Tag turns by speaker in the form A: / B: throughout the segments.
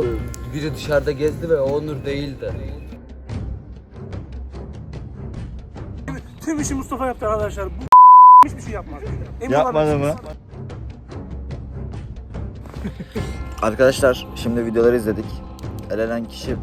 A: o biri dışarıda gezdi ve o Onur değildi.
B: Tüm işi Mustafa yaptı arkadaşlar. Bu hiçbir şey yapmadı. Emin
C: Yapmadı mı? Arkadaşlar şimdi videoları izledik. Elenen kişi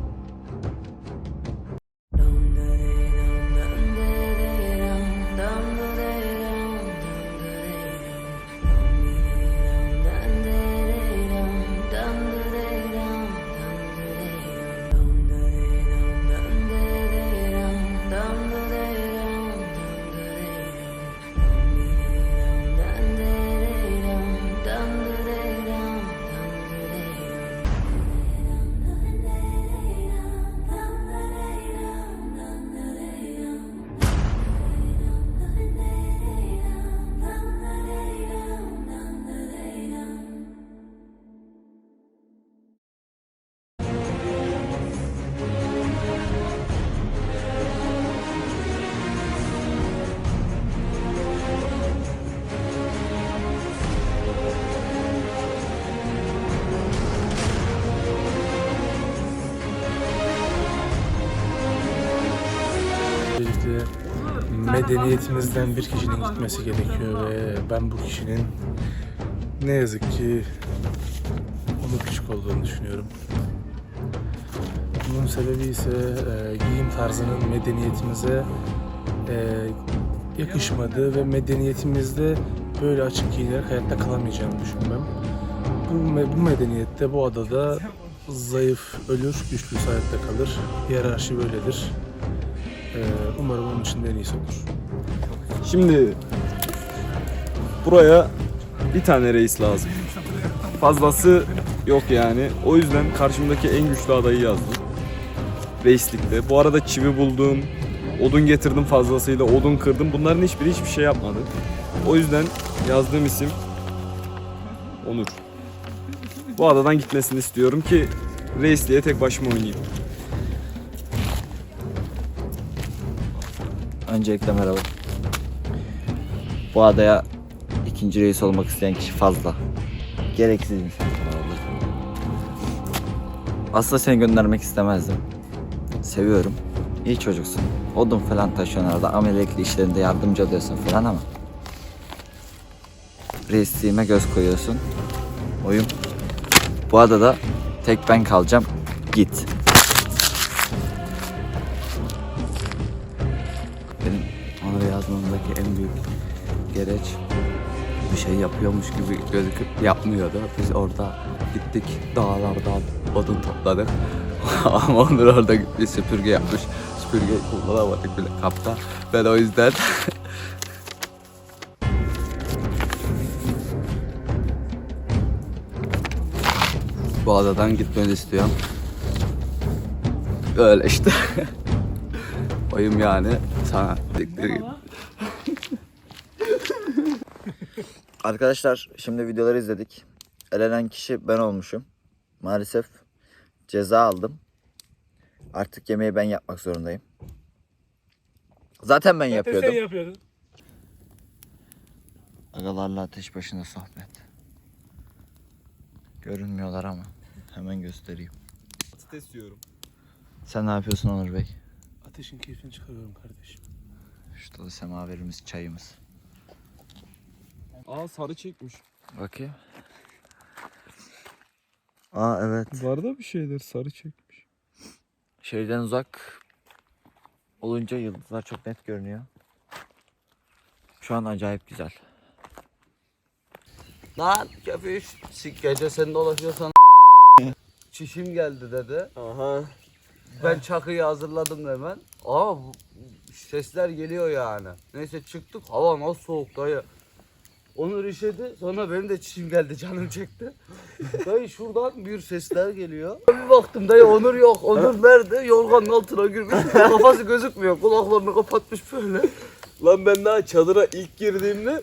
B: medeniyetimizden bir kişinin gitmesi gerekiyor ve ben bu kişinin ne yazık ki onu küçük olduğunu düşünüyorum. Bunun sebebi ise e, giyim tarzının medeniyetimize e, yakışmadığı ve medeniyetimizde böyle açık giyinerek hayatta kalamayacağını düşünmem. Bu, bu medeniyette bu adada zayıf ölür, güçlü hayatta kalır. Hiyerarşi böyledir. Ee, umarım onun için de en iyisi olur.
D: Şimdi buraya bir tane reis lazım. Fazlası yok yani. O yüzden karşımdaki en güçlü adayı yazdım. Reislikte. Bu arada çivi buldum. Odun getirdim fazlasıyla. Odun kırdım. Bunların hiçbiri hiçbir şey yapmadı. O yüzden yazdığım isim Onur. Bu adadan gitmesini istiyorum ki reisliğe tek başıma oynayayım.
C: öncelikle merhaba. Bu adaya ikinci reis olmak isteyen kişi fazla. Gereksizmiş. Aslında seni göndermek istemezdim. Seviyorum. İyi çocuksun. Odun falan taşıyorsun arada. Ameliyatlı işlerinde yardımcı oluyorsun falan ama. Reisliğime göz koyuyorsun. Oyun. Bu adada tek ben kalacağım. Git. Yapıyormuş gibi gözüküp yapmıyordu. Biz orada gittik dağlardan odun topladık. Ama Onur orada gitmiş süpürge yapmış. Süpürgeyi kullanamadık bile kapta. Ben o yüzden bu adadan gitmeni istiyorum. Öyle işte. Oyum yani sana git. Arkadaşlar şimdi videoları izledik. Elenen kişi ben olmuşum. Maalesef ceza aldım. Artık yemeği ben yapmak zorundayım. Zaten ben yapıyordum.
B: Sen yapıyordun.
C: Agalarla ateş başında sohbet. Görünmüyorlar ama hemen göstereyim.
D: Patates yiyorum.
C: Sen ne yapıyorsun Onur Bey?
B: Ateşin keyfini çıkarıyorum kardeşim.
C: Şurada da semaverimiz, çayımız.
D: Aa sarı çekmiş.
C: Bakayım. Aa evet.
D: Var da bir şeyler sarı çekmiş.
C: Şehirden uzak olunca yıldızlar çok net görünüyor. Şu an acayip güzel.
A: Lan köpüş sik gece sen dolaşıyorsan çişim geldi dedi.
D: Aha.
A: Ben çakıyı hazırladım hemen. Bu- sesler geliyor yani. Neyse çıktık hava nasıl soğuk dayı. Onur işedi sonra benim de çişim geldi canım çekti. dayı şuradan bir sesler geliyor. Bir baktım dayı Onur yok. Onur nerede? Yorganın altına girmiş. Kafası gözükmüyor. Kulaklarını kapatmış böyle.
D: Lan ben daha çadıra ilk girdiğimde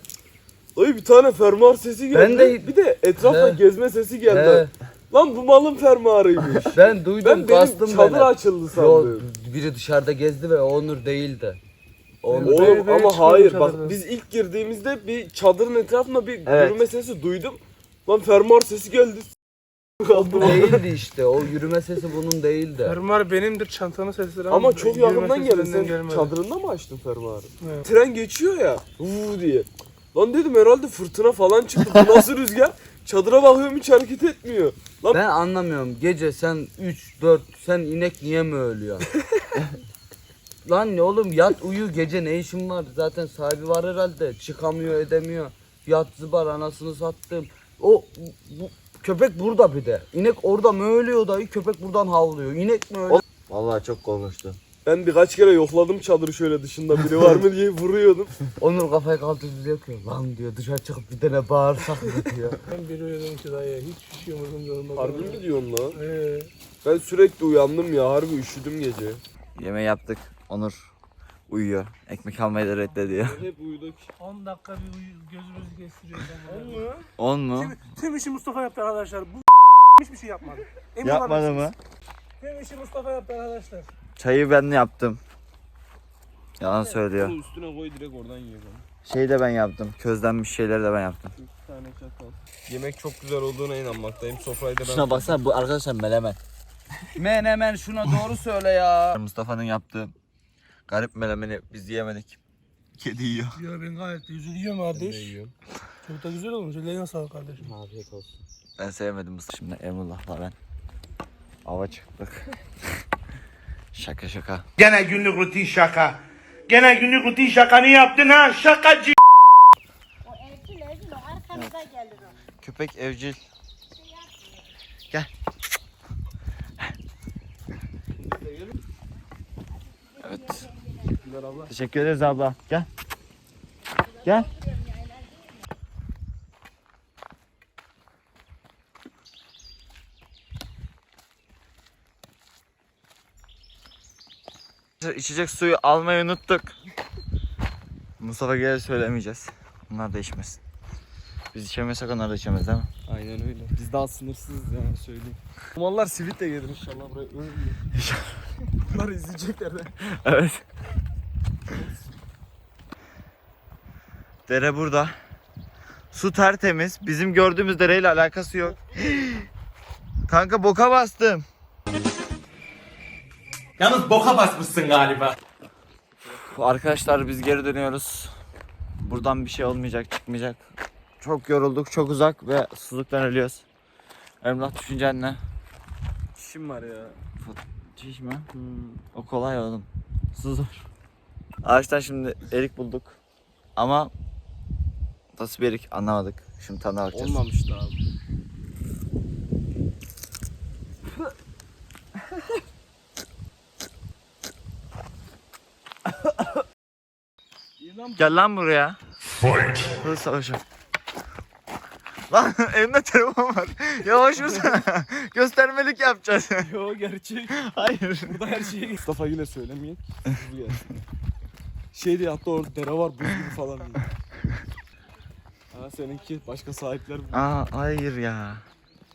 D: Ay bir tane fermuar sesi geldi.
A: Ben de-
D: bir de etrafta
A: He.
D: gezme sesi geldi.
A: He,
D: Lan bu malın fermuarıymış.
A: ben duydum
D: ben benim
A: kastım
D: çadır
A: beni.
D: açıldı
A: Yo,
D: sandım.
A: biri dışarıda gezdi ve Onur değildi. Onur
D: Oğlum
B: Böyle-
D: ama
B: çıkıyor
D: hayır
B: çadırdan.
D: bak biz ilk girdiğimizde bir çadırın etrafında bir
A: Evet.
D: yürüme sesi duydum. Lan fermuar sesi geldi.
A: değildi işte. O yürüme sesi bunun değildi.
B: Fermuar benimdir çantanın sesleri
D: Ama çok
B: yürüme
D: yakından geldi. Sen
B: gelmedi.
D: çadırında mı açtın fermuarı?
B: Evet.
D: Tren geçiyor ya. Uuu diye. Lan dedim herhalde fırtına falan çıktı. Bu nasıl rüzgar? Çadıra bakıyorum hiç hareket etmiyor. Lan
A: Ben anlamıyorum. Gece sen 3 4 sen inek niye mi ölüyorsun? Lan ne oğlum yat uyu gece ne işin var? Zaten sahibi var herhalde. Çıkamıyor edemiyor. Yat zıbar anasını sattım. O bu, köpek burada bir de. İnek orada mı ölüyor dayı? Köpek buradan havlıyor. İnek mi ölüyor? Vallahi çok konuştu.
D: ben birkaç kere yokladım çadırı şöyle dışında biri var mı diye vuruyordum.
A: Onur kafayı kaldırdı diyor ki lan diyor dışarı çıkıp bir tane bağırsak mı diyor.
B: Ben bir uyudum ki dayı hiçbir şey umurumda olmadı.
D: Harbi mi diyorsun lan?
B: Ee,
D: Ben sürekli uyandım ya harbi üşüdüm gece.
C: Yemeği yaptık. Onur uyuyor. Ekmek almayı da reddediyor.
D: Hep uyuduk.
B: 10 dakika bir uyu, gözümüzü kestiriyor.
C: 10 mu?
B: Tüm, tüm işi Mustafa yaptı arkadaşlar. Bu hiçbir şey yapmadı. Emin
C: Yapmadı mı?
B: Tüm işi Mustafa yaptı arkadaşlar.
C: Çayı ben yaptım. Yalan söylüyor.
D: Bunu üstüne koy direkt oradan ye.
C: Şeyi de ben yaptım. Közlenmiş şeyleri de ben yaptım.
D: Bir tane çatal. Yemek çok güzel olduğuna inanmaktayım. Sofrayı da ben...
C: Şuna baksana bu arkadaşlar melemen.
A: Menemen şuna doğru söyle ya.
C: Mustafa'nın yaptığı garip melemeni biz yiyemedik. Kedi yiyor.
B: Ya ben gayet de güzel yiyorum kardeş. Çok da güzel olmuş. Ellerine sağlık kardeşim.
A: Afiyet olsun.
C: Ben sevmedim Mustafa. Şimdi Emrullah'la ben ava çıktık. şaka şaka.
E: Gene günlük rutin şaka. Gene günlük rutin şakanı yaptın ha şakacı.
F: O evcil evcil o arkanıza gelir o.
C: Köpek evcil. Teşekkür ederiz abla. Gel. Gel. İçecek suyu almayı unuttuk. Mustafa gelir söylemeyeceğiz. Bunlar da içmesin. Biz içemiyorsak onlar da içemez değil mi?
D: Aynen öyle. Biz daha sınırsızız yani söyleyeyim. Mallar sivit de gelir inşallah buraya. Bunlar izleyecekler de.
C: Evet. Dere burada. Su tertemiz. Bizim gördüğümüz dereyle alakası yok. Kanka boka bastım.
E: Yalnız boka basmışsın galiba.
C: Arkadaşlar biz geri dönüyoruz. Buradan bir şey olmayacak, çıkmayacak. Çok yorulduk, çok uzak ve susuzluktan ölüyoruz. Emrah düşüncen ne?
D: İşim var ya.
C: Çiş mi? O kolay oğlum. Su zor. Ağaçtan şimdi erik bulduk. Ama nasıl bir erik anlamadık. Şimdi tadına bakacağız.
D: Olmamıştı abi.
C: Gel lan buraya. Hızlı savaşım. Lan elimde telefon var. Yavaş vursana. Göstermelik yapacağız.
D: Yo gerçek.
C: Hayır.
D: Burada her şeyi Mustafa yine söylemeyin. Şey diye hatta orada dere var buz gibi falan diye. Ha seninki başka sahipler bu.
C: Aa hayır ya.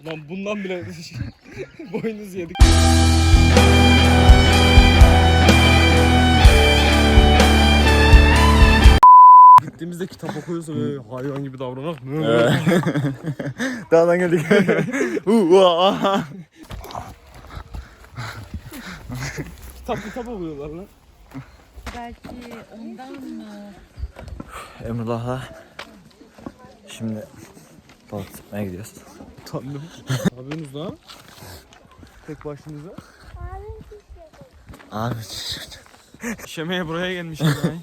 D: Lan bundan bile boynuz yedik. Gittiğimizde kitap okuyorsa böyle hayvan gibi davranak.
C: Dağdan geldik. Uh,
D: kitap kitap okuyorlar lan.
F: Belki ondan mı?
C: Emrullah'la şimdi balık tutmaya gidiyoruz.
D: Utandım. ne yapıyorsunuz lan? Tek başınıza.
C: Abi
D: İşemeye buraya gelmişiz yani.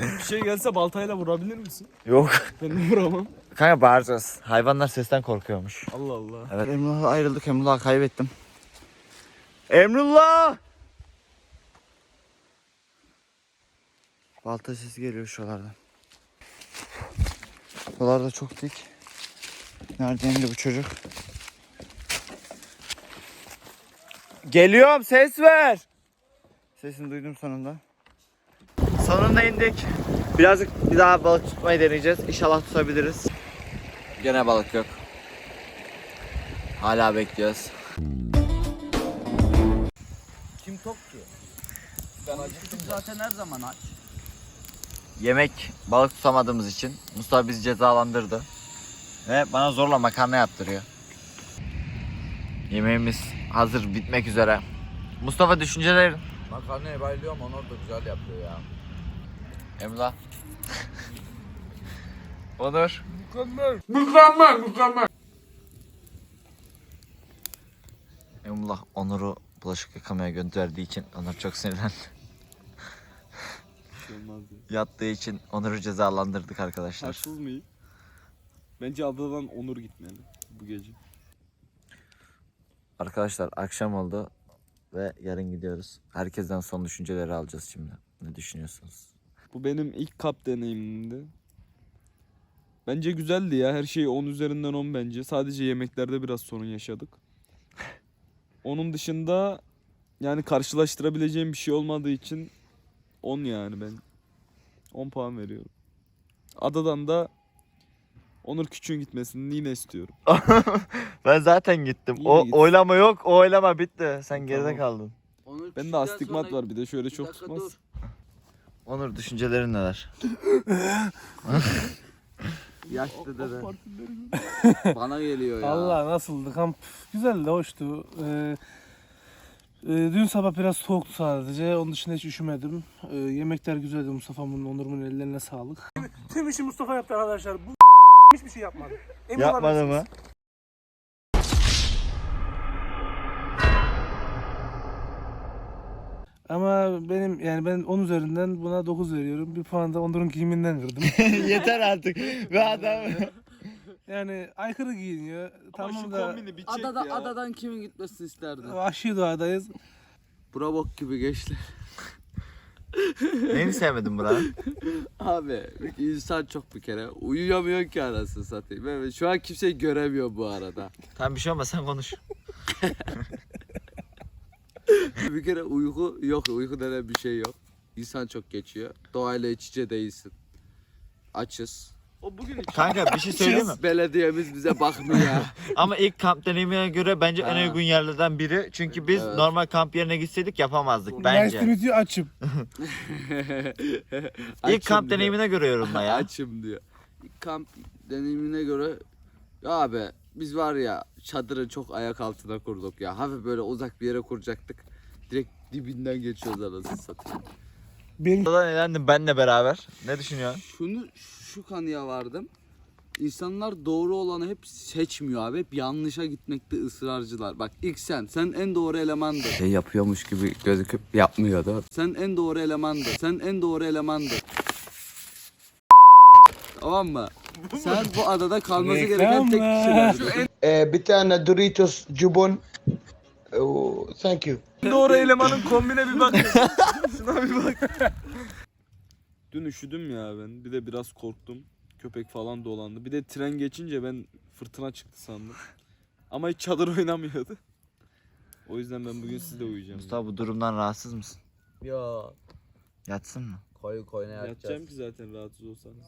D: Bir şey gelse baltayla vurabilir misin?
C: yok.
D: Ben de vuramam.
C: Kanka bağıracağız. Hayvanlar sesten korkuyormuş.
D: Allah Allah.
C: Evet Emrullah'la ayrıldık. Emrullah'ı kaybettim. Emrullah! Balta sesi geliyor şuralardan. Buralarda çok dik. Nerede indi bu çocuk? Geliyorum ses ver. Sesini duydum sonunda. Sonunda indik. Birazcık bir daha balık tutmayı deneyeceğiz. İnşallah tutabiliriz. Gene balık yok. Hala bekliyoruz.
A: Kim tok ki? Ben acıktım zaten her zaman aç.
C: Yemek balık tutamadığımız için Mustafa bizi cezalandırdı. Ve bana zorla makarna yaptırıyor. Yemeğimiz hazır bitmek üzere. Mustafa düşüncelerin.
A: Makarnayı bayılıyorum Onur da güzel yapıyor ya.
C: Emrah. Onur. Emrah Onur'u bulaşık yıkamaya gönderdiği için Onur çok sinirlendi.
D: Bir şey olmaz diye.
C: Yattığı için Onur'u cezalandırdık arkadaşlar.
D: Haksız mıyım? Bence adadan Onur gitmeli bu gece.
C: Arkadaşlar akşam oldu ve yarın gidiyoruz. Herkesten son düşünceleri alacağız şimdi. Ne düşünüyorsunuz?
D: Bu benim ilk kap deneyimimdi. Bence güzeldi ya. Her şey 10 üzerinden 10 bence. Sadece yemeklerde biraz sorun yaşadık. Onun dışında yani karşılaştırabileceğim bir şey olmadığı için 10 yani ben. 10 puan veriyorum. Adadan da Onur Küçük'ün gitmesini yine istiyorum.
C: ben zaten gittim.
D: Yine
C: o
D: git.
C: oylama yok. O oylama bitti. Sen geride
D: Tamam.
C: kaldın.
A: Onur
D: Bende
A: küçükten
D: astigmat
A: sonra-
D: var bir de şöyle
A: Bir
D: çok
A: dakika
D: tutmaz.
A: dur.
C: Onur düşüncelerin neler?
A: Yaşlı dede. Bana geliyor ya.
B: Allah nasıldı? Kamp güzeldi, hoştu. Ee, dün sabah biraz soğuktu sadece. Onun dışında hiç üşümedim. Ee, yemekler güzeldi Mustafa'mın, Onur'un ellerine sağlık. Tüm işi Mustafa yaptı arkadaşlar. Bu hiçbir şey yapmadı. Emin
C: Yapmadı mı?
B: Ama benim yani ben 10 üzerinden buna 9 veriyorum. Bir puan da Onur'un giyiminden kırdım.
C: Yeter artık. Ve adam
B: yani aykırı giyiniyor.
D: Ama şu
B: tamam da
D: kombini bir çek
A: Adada,
D: ya.
A: adadan kimin gitmesini isterdin?
B: vahşi doğadayız.
A: Bura bok gibi geçti.
C: Neyini sevmedin Burak?
A: Abi insan çok bir kere uyuyamıyor ki anasını satayım. Evet, şu an kimseyi göremiyor bu arada.
C: Tamam bir şey olmaz sen konuş.
A: bir kere uyku yok. Uyku denen bir şey yok. İnsan çok geçiyor. Doğayla iç içe değilsin. Açız.
D: O bugün için.
C: Kanka bir şey söyleyeyim mi?
A: Belediyemiz bize bakmıyor.
C: Ama ilk kamp deneyimine göre bence en
A: Ha.
C: uygun yerlerden biri. Çünkü biz
A: Evet.
C: normal kamp yerine gitseydik yapamazdık bence.
B: meet you, açım.
C: İlk kamp deneyimine göre yorumla ya.
A: Açım diyor. İlk kamp deneyimine göre ya abi biz var ya çadırı çok ayak altına kurduk ya. Hafif böyle uzak bir yere kuracaktık. Direkt dibinden geçiyoruz anasını satayım.
B: Benim
C: Burada eğlendim benle beraber. Ne düşünüyorsun?
A: Şunu şu kanıya vardım. İnsanlar doğru olanı hep seçmiyor abi. Hep yanlışa gitmekte ısrarcılar. Bak ilk sen. Sen en doğru elemandın.
G: Şey yapıyormuş gibi gözüküp yapmıyordu.
A: Sen en doğru elemandın. Sen en doğru elemandın. Tamam mı? Sen bu adada kalması gereken tek kişilersin.
E: Ee, bir tane Doritos Jubon. Oh, thank you.
D: Doğru elemanın kombine bir bak. Şuna bir bak. Dün üşüdüm ya ben. Bir de biraz korktum. Köpek falan dolandı. Bir de tren geçince ben fırtına çıktı sandım. Ama hiç çadır oynamıyordu. O yüzden ben bugün sizde uyuyacağım.
C: Mustafa bu durumdan rahatsız mısın?
A: Ya
C: Yatsın mı?
A: koyu koyuna
D: Yatacağım
A: yatacağız.
D: ki zaten rahatsız olsanız.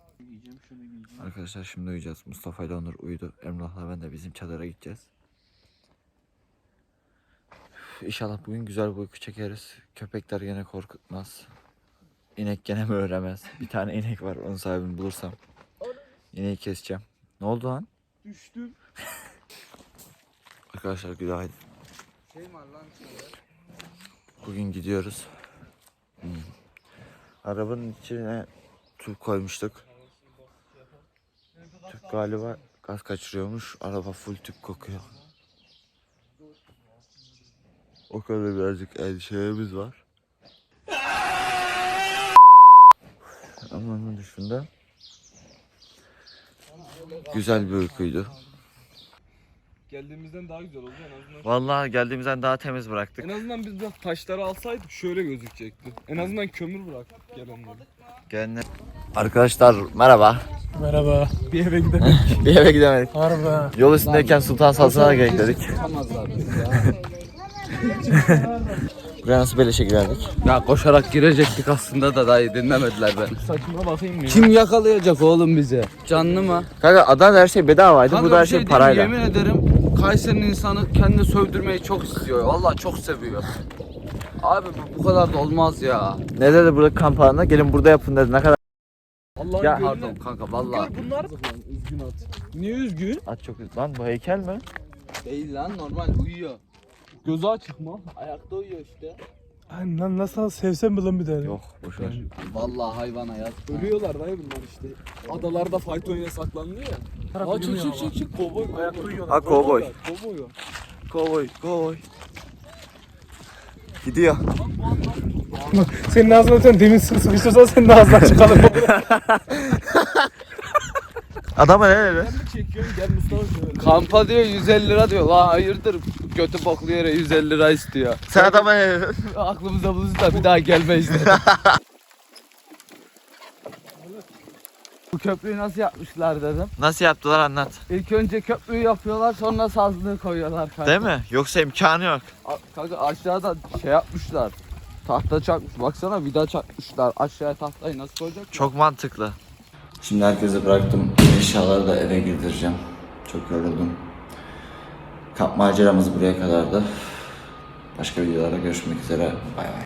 C: Arkadaşlar şimdi uyuyacağız. Mustafa ile Onur uyudu. Emrah'la ben de bizim çadıra gideceğiz. İnşallah bugün güzel bir uyku çekeriz. Köpekler gene korkutmaz. İnek gene mi öremez? Bir tane inek var. Onun sahibini bulursam. İneği keseceğim. Ne oldu lan?
D: Düştüm.
C: Arkadaşlar günaydın.
A: Şey
C: Bugün gidiyoruz. Hmm. Arabanın içine tüp koymuştuk. Tüp galiba gaz kaçırıyormuş. Araba full tüp kokuyor. O kadar birazcık endişelerimiz var. Ama onun dışında güzel bir uykuydu.
D: Geldiğimizden daha güzel oldu en azından.
C: Vallahi geldiğimizden daha temiz bıraktık.
D: En azından biz de taşları alsaydık şöyle gözükecekti. En azından kömür bıraktık gelenleri.
C: Gelenler- Arkadaşlar merhaba.
B: merhaba.
D: Bir eve gidelim.
C: Bir eve gidemedik.
B: Harbi.
C: Yol üstündeyken Sultan Salsın'a dedik.
A: Tutamazlar bizi ya.
C: Buraya nasıl beleşe girerdik?
A: Ya koşarak girecektik aslında da dayı dinlemediler beni.
D: Saçına bakayım mı?
A: Kim yakalayacak oğlum bizi? Canlı mı?
C: Kanka Adana'da her şey bedavaydı.
A: Kanka
C: Burada her şey
A: diyeyim,
C: parayla.
A: Yemin ederim Kayseri'nin insanı kendini sövdürmeyi çok istiyor. Vallahi çok seviyor. Abi bu, bu kadar da olmaz ya.
C: Ne dedi burada kamp alanına? Gelin burada yapın dedi. Ne kadar
D: Allah'ın
C: Ya,
D: gönlüne-
A: Pardon kanka vallahi.
D: Bunlar üzgün at. Niye üzgün?
C: at çok Lan bu heykel mi?
A: Değil lan normal uyuyor.
D: Gözü açık mı?
A: Ayakta uyuyor işte.
B: Ay, lan nasıl sevsem mi lan bir tane?
C: Yok boşver.
A: Vallahi hayvana yaz.
D: Ölüyorlar dayı bunlar işte. Adalarda fayton yasaklanıyor ya. Aa çık çık çık çık kovboy.
B: Ayakta uyuyorlar.
C: Ha kovboy.
D: Kovboy.
C: Kovboy, kovboy. Gidiyor.
B: Senin ağzına atıyorum. Demin sıkı sıkıştırsan senin de ağzından çıkalım.
C: Adama ne dedi?
D: Çekiyorsun gel Mustafa şöyle.
A: Kampa diyor 150 lira diyor. La hayırdır götü boklu yere 150 lira istiyor.
C: Sen adama ne dedin?
A: Aklımıza bulursa bir daha gelmeyiz dedi. Bu köprüyü nasıl yapmışlar dedim.
C: Nasıl yaptılar anlat.
A: İlk önce köprüyü yapıyorlar sonra sazlığı koyuyorlar kanka.
C: Değil mi? Yoksa imkanı yok.
A: A- Kanka aşağıda şey yapmışlar. Tahta çakmış. Baksana vida çakmışlar. Aşağıya tahtayı nasıl koyacak?
C: Çok mantıklı. Şimdi herkese bıraktım. Eşyaları da eve girdireceğim. Çok yoruldum. Kamp maceramız buraya kadardı. Başka videolarda görüşmek üzere. Bay bay.